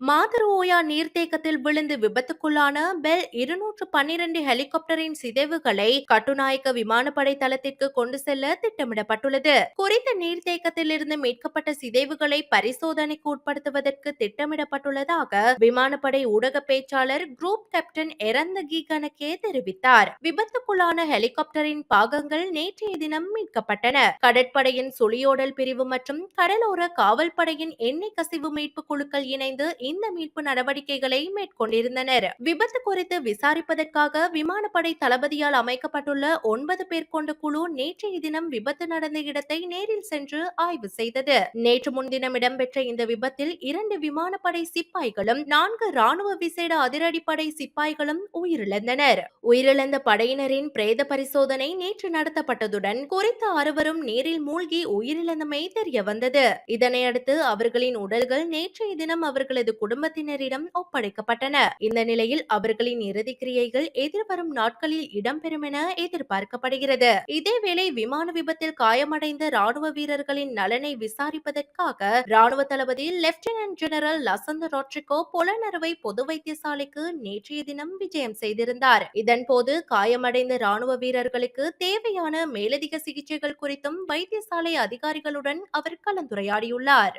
மாதரோயா நீர்த்தேக்கத்தில் விழுந்து விபத்துக்குள்ளான பெல் இருநூற்று பன்னிரண்டு ஹெலிகாப்டரின் சிதைவுகளை கட்டுநாயக்க விமானப்படை தளத்திற்கு கொண்டு செல்ல திட்டமிடப்பட்டுள்ளது. குறித்த நீர்த்தேக்கத்திலிருந்து மீட்கப்பட்ட சிதைவுகளை பரிசோதனைக்கு உட்படுத்துவதற்கு திட்டமிடப்பட்டுள்ளதாக விமானப்படை ஊடக பேச்சாளர் குரூப் கேப்டன் எரந்தகி கணக்கே தெரிவித்தார். விபத்துக்குள்ளான ஹெலிகாப்டரின் பாகங்கள் நேற்றைய தினம் மீட்கப்பட்டன. கடற்படையின் சுழியோடல் பிரிவு மற்றும் கடலோர காவல்படையின் எண்ணெய் கசிவு மீட்பு குழுக்கள் இணைந்து இந்த மீட்பு நடவடிக்கைகளை மேற்கொண்டிருந்தனர். விபத்து குறித்து விசாரிப்பதற்காக விமானப்படை தளபதியால் அமைக்கப்பட்டுள்ள ஒன்பது பேர் கொண்ட குழு நேற்றைய தினம் விபத்து நடந்த இடத்தை நேரில் சென்று ஆய்வு செய்தது. நேற்று முன்தினம் இடம்பெற்ற இந்த விபத்தில் இரண்டு விமானப்படை சிப்பாய்களும் நான்கு ராணுவ விசேட அதிரடிப்படை சிப்பாய்களும் உயிரிழந்தனர். உயிரிழந்த படையினரின் பிரேத பரிசோதனை நேற்று நடத்தப்பட்டதுடன் குறித்த அறுவரும் நீரில் மூழ்கி உயிரிழந்தமை தெரிய வந்தது இதனையடுத்து அவர்களின் உடல்கள் நேற்றைய தினம் அவர்களது குடும்பத்தினரிடம் ஒப்படைக்கப்பட்டன. இந்த நிலையில் அவர்களின் இறுதி கிரியைகள் எதிர்வரும் நாட்களில் இடம்பெறும் என எதிர்பார்க்கப்படுகிறது. இதேவேளை விமான விபத்தில் காயமடைந்த ராணுவ வீரர்களின் நலனை விசாரிப்பதற்காக ராணுவ தளபதி லெப்டினன்ட் ஜெனரல் லசந்த ராட்ரிகோ புலனறுவை பொது வைத்தியசாலைக்கு நேற்றைய தினம் விஜயம் செய்திருந்தார். இதன்போது காயமடைந்த ராணுவ வீரர்களுக்கு தேவையான மேலதிக சிகிச்சைகள் குறித்தும் வைத்தியசாலை அதிகாரிகளுடன் அவர் கலந்துரையாடியுள்ளார்.